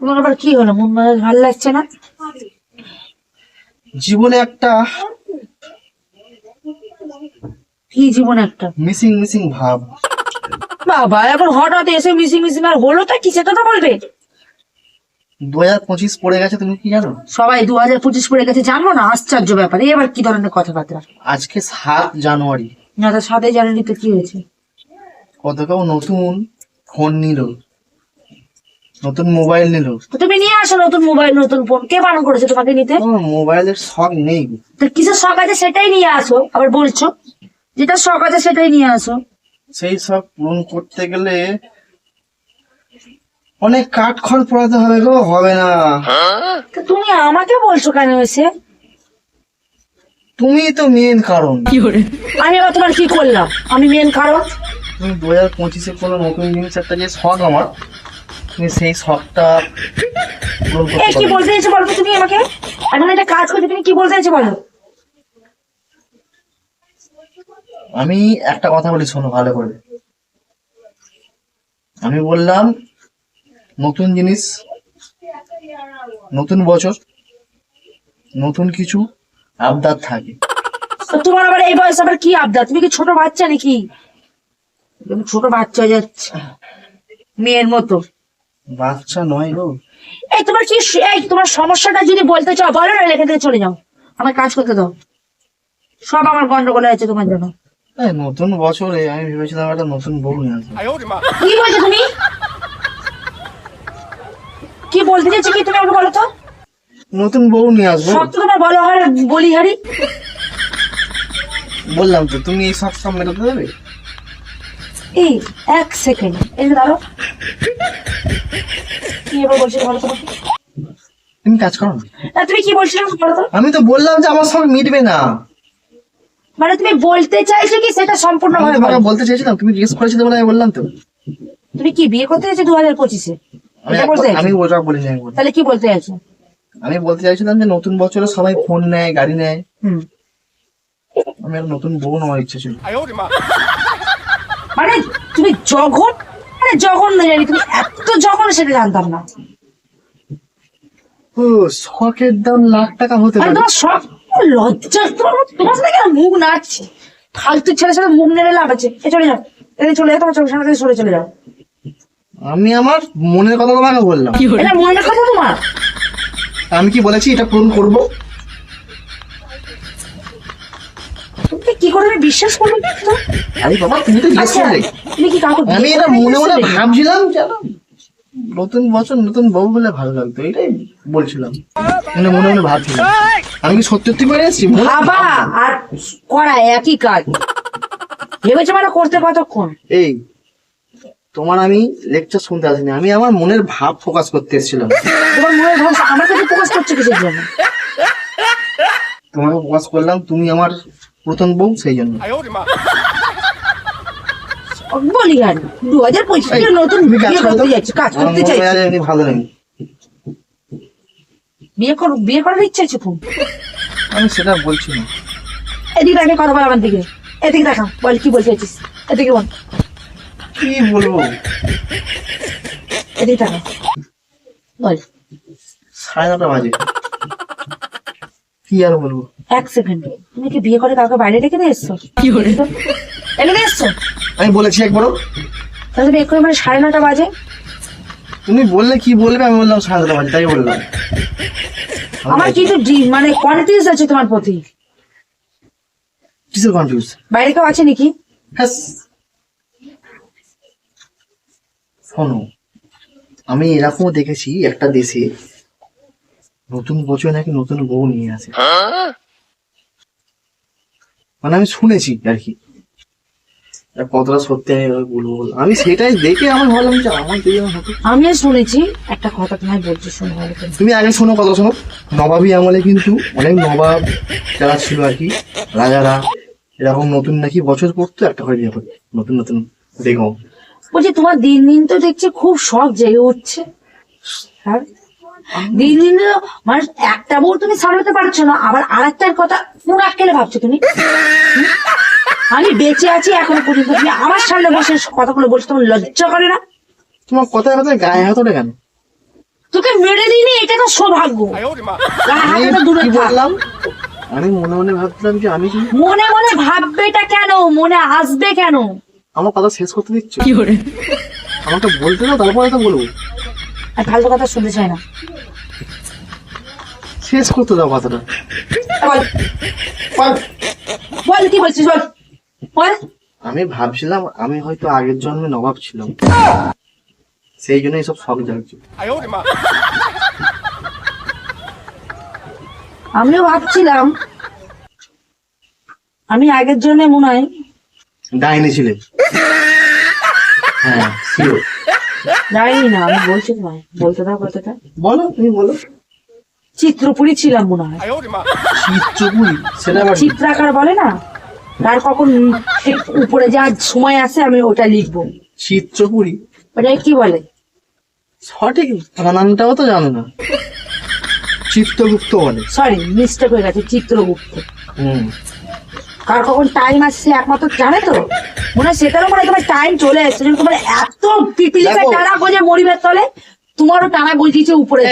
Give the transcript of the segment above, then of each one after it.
তোমার আবার কি হলো? মন মেজাজ ভালো লাগছে না? জীবনে একটা কি জীবন একটা? মিসিং মিসিং ভাব। বাবা এখন হঠাৎ এসে মিশি মিশি আর হলোটা কি? সেটা তো বলবে। দু হাজার পঁচিশ পড়ে গেছে তুমি কি জানো? সবাই দু হাজার পঁচিশ পড়ে গেছে জানো না? আশ্চর্য ব্যাপার। এবার কি ধরনের কথাবার্তা? আজকে সাত জানুয়ারি। না তো সাথে জানেনি তো কি হয়েছে? কত কেউ নতুন ফোন নিল। নতুন মোবাইল নিল। তুমি নিয়ে আসো নতুন মোবাইল নতুন ফোন কে বারণ করেছে তোমাকে নিতে? মোবাইলের শখ নেই। তো কিসের শখ আছে সেটাই নিয়ে আসো আবার বলছো। যেটা শখ আছে সেটাই নিয়ে আসো। সেই শখ পূরণ করতে গেলে অনেক কাঠ খড় পড়াতে হবে গো হবে না। তো তুমি আমাকে বলছো কেন এসে? তুমি তো মেন কারণ। কি করে? আমি আবার তোমার কি করলাম? আমি মেন কারণ? তুমি দু হাজার পঁচিশে কোনো নতুন জিনিস একটা যে শখ আমার সেই শখটা কি বলতে চাইছো বলো তুমি আমাকে? এখন একটা কাজ করতে তুমি কি বলতে চাইছো বলো? আমি একটা কথা বলি শোনো ভালো করে। আমি বললাম নতুন জিনিস নতুন বছর নতুন কিছু আবদার থাকে। তোমার আবার এই বয়স আবার কি আবদার? তুমি কি ছোট বাচ্চা নাকি? ছোট বাচ্চা যাচ্ছে মেয়ের মতো। বাচ্চা নয় গো। এই তোমার কি এই তোমার সমস্যাটা যদি বলতে চাও বলো না লেখা থেকে চলে যাও। আমার কাজ করতে দাও। সব আমার গন্ডগোল আছে তোমার জন্য। নতুন বছরে আমি ভেবেছিলাম একটা নতুন বউ নিয়ে আসব। কি বলছো তুমি? কি বলতে চাইছো কি তুমি আমাকে বলো তো? নতুন বউ নিয়ে আসব। সব তো তোমার বলো হয় বলিহারি। বললাম তো তুমি এই সব সব মেটাতে দেবে এই এক সেকেন্ড। এই যে দাঁড়ো কি? তুমি কাজ করো না। তুমি কি বলছিলে বলো তো? আমি তো বললাম যে আমার সব মিটবে না। মানে তুমি বলতে চাইছো কি সেটা সম্পূর্ণ ভাবে তোমাকে বলতে চেয়েছিলাম তুমি করেছিলে বলে আমি বললাম তো। তুমি কি বিয়ে করতে চাইছো দু হাজার পঁচিশে? আমি ওটা তাহলে কি বলতে চাইছো? আমি বলতে চাইছিলাম যে নতুন বছরে সবাই ফোন নেয় গাড়ি নেয়। হুম। আমি একটা নতুন বউ নেওয়ার ইচ্ছা ছিল মানে তুমি জঘন মানে জঘন্য জানি তুমি এত জঘন্য সেটা জানতাম না। ও শখের দাম লাখ টাকা হতে পারে। তোমার সব লজ্জা তোমার তোমার সাথে কেন মুখ নাচছে ফালতু ছেলের সাথে মুখ নেড়ে লাভ আছে এ চলে যাও এদিকে চলে যাও তোমার চোখের সামনে থেকে সরে চলে যাও। আমি আমার মনের কথা তোমাকে বললাম। এটা মনের কথা তোমার? আমি কি বলেছি এটা পূরণ করব? কি করে আমি বিশ্বাস করব তো? আরে বাবা তুমি তো জিজ্ঞেস আচ্ছা, করলে তুমি কি কাউকে আমি এটা মনে মনে ভাবছিলাম যেন নতুন বছর নতুন বউ বলে ভালো লাগতো এটাই বলছিলাম। মানে মনে মনে ভাবছিলাম। আমি কি সত্যি সত্যি করে এসেছি? মনে- আর করা একই কাজ। ভেবেছে মানে করতে কতক্ষণ? এই তোমার আমি লেকচার শুনতে আসিনি আমি আমার মনের ভাব প্রকাশ করতে এসেছিলাম। তোমার মনের ভাব আমার কাছে প্রকাশ করছে কিসের জন্য? তোমাকে প্রকাশ করলাম তুমি আমার প্রথম বউ সেই জন্য। বলি আর দু হাজার পঁচিশে নতুন কাজ বিয়ে করতে যাচ্ছি কাজ করতে চাইছি। এমনি ভালো নেই বিয়ে কর বিয়ে করার ইচ্ছা আছে খুব। আমি সেটা বলছি না। এদিকে দেখে কথা বল আমার দিকে। এদিকে দেখা বল কি বলতে চাইছিস। এদিকে বল। কি বলব? এদিকে দেখা। বল। সাড়ে নটা বাজে। কি আর বলব? এক সেকেন্ড। তুমি কি বিয়ে করে কাউকে বাইরে রেখে দিয়ে এসছো? কি করে? এখানে এসছো? আমি বলেছি একবারও। তাহলে তুমি এক্ষুনি মানে সাড়ে নটা বাজে? তুমি বললে কি বলবে আমি বললাম সাড়ে নটা বাজে তাই বললাম। আমার কিন্তু ডি- মানে কনফিউজ আছে তোমার প্রতি। কিসের কনফিউজ বাইরে কেউ আছে নাকি? হ্যাঁ। শোনো আমি এরকমও দেখেছি একটা দেশে নতুন বছর নাকি নতুন বউ নিয়ে আসে। মানে আমি শুনেছি আর কি। কতটা সত্যি আমি বলব। বলো। আমি সেটাই দেখে আমার ভাবলাম যে আমার দিয়ে আমার হতো আমিও শুনেছি। একটা কথা তোমায় বলছি শুনে। তুমি আগে শোনো কথা শোনো। নবাবী আমলে কিন্তু অনেক নবাব যারা ছিল আর কি রাজারা এরকম নতুন নাকি বছর করতো একটা করে বিয়ে নতুন নতুন বেগম। বলছি তোমার দিন দিন তো দেখছি খুব শখ জেগে উঠছে। হ্যাঁ? দিন দিন মানে একটা বউ তুমি সামলাতে পারছ না আবার আরেকটার কথা পুরো আটকেলে ভাবছ তুমি। আমি বেঁচে আছি এখনও পর্যন্ত তুমি আমার সামনে বসে কথাগুলো বলছো তোমার লজ্জা করে না? তোমার কথায় কথায় গায়ে হাত ওঠে কেন? তোকে মেরে দিইনি এটা তো সৌভাগ্য। গায়ে হাতে দূরে কি বললাম? আমি মনে মনে ভাবছিলাম যে আমি কি মনে মনে ভাববেটা কেন? মনে আসবে কেন? আমার কথা শেষ করতে দিচ্ছ? আমাকে বলতে দাও তারপরে তো বলব। আর ফালতু কথা শুনতে চাই না। শেষ করতে দাও কথাটা। বল। বল। বল কি বলছিস বল? বল। আমি ভাবছিলাম আমি হয়তো আগের জন্মে নবাব ছিলাম। সেই জন্য এইসব শখ জাগছে। আমিও ভাবছিলাম আমি আগের জন্য মনে হয় ডাইনি ছিলেন হ্যাঁ জানি না আমি বলছি তো ভাই বলতে দাও বলো তুমি বলো। চিত্রপুরী ছিলাম মনে হয়। চিত্রপুরি সেটা চিত্রাকার বলে না? তার কখন ঠিক উপরে যা সময় আসে আমি ওটা লিখব। চিত্রপুরি। ওটা কি বলে? সঠিক বানানটাও তো জানো না। চিত্রগুপ্ত বলে। সরি মিস্টেক হয়ে গেছে চিত্রগুপ্ত। হুম। কার কখন টাইম আসছে একমাত্র জানে তো? মনে মনে হয় তোমার টাইম চলে এসছে তোমার এত পিপিলিকা টানা গোজে মরিবের তলে তোমারও টানা গজিয়েছে উপরে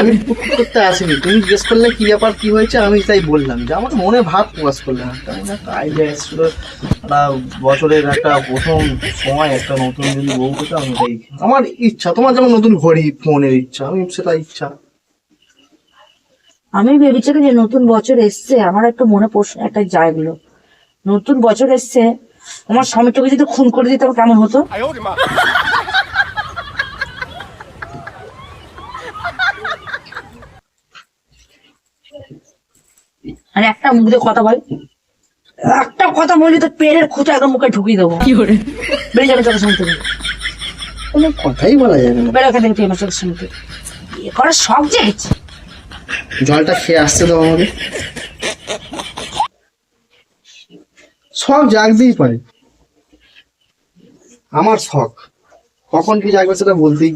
আমি করতে আসিনি। তুমি জিজ্ঞেস করলে কি ব্যাপার কি হয়েছে আমি তাই বললাম। যে আমার মনে ভাব প্রকাশ করলাম একটা আমার আইডিয়া এসেছিল একটা বছরের একটা প্রথম সময় একটা নতুন যদি বউ পেতে আমি তাই আমার ইচ্ছা তোমার যেমন নতুন ঘড়ি ফোনের ইচ্ছা আমি সেটা ইচ্ছা। আমি ভেবেছিলাম যে নতুন বছর এসছে আমার একটা মনে প্রশ্ন একটা জায়গলো নতুন বছর এসছে আমার স্বামীটাকে যদি খুন করে দিতাম কেমন হতো? আর একটা মুখ দিয়ে কথা বল। একটা কথা বলি তো পেটের খুঁজে একদম মুখে ঢুকিয়ে দেবো। বেরিয়ে যাবে চোখের সামনে থেকে কোনো কথাই বলা যাবে না। এখান থেকে তুই আমার চোখের থেকে বিয়ে করার জলটা খেয়ে আসতে দাও আমাকে। শখ জাগতেই পারে। আমার শখ। কখন কি জাগবে সেটা বলতেই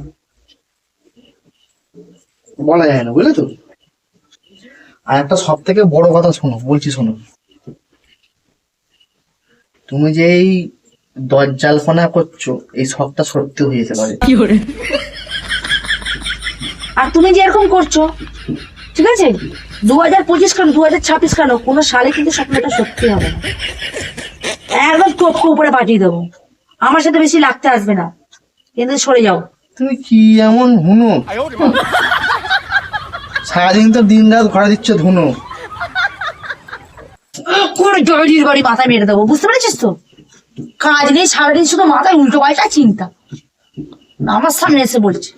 বলা যায় না, বুঝলে তো? আর একটা সব থেকে বড় কথা শোনো, বলছি শোনো। তুমি যে এই দরজালপনা করছ, এই শখটা সত্যি হয়ে যেতে পারে। আর তুমি যে এরকম করছ, ঠিক আছে? দু হাজার পঁচিশ কেন, দু হাজার ছাব্বিশ কেন, কোনো সালে কিন্তু স্বপ্নটা সত্যি হবে না। একদম টপকে উপরে পাঠিয়ে দেবো। আমার সাথে বেশি লাগতে আসবে না। কিন্তু সরে যাও। তুমি কি এমন হুনো সারাদিন তো দিন রাত ঘরে দিচ্ছ ধুনো। কোনো জয়জির বাড়ি মাথায় মেরে দেবো বুঝতে পেরেছিস তো? কাজ নেই সারাদিন শুধু মাথায় উল্টো পাল্টা চিন্তা। আমার সামনে এসে বলছে।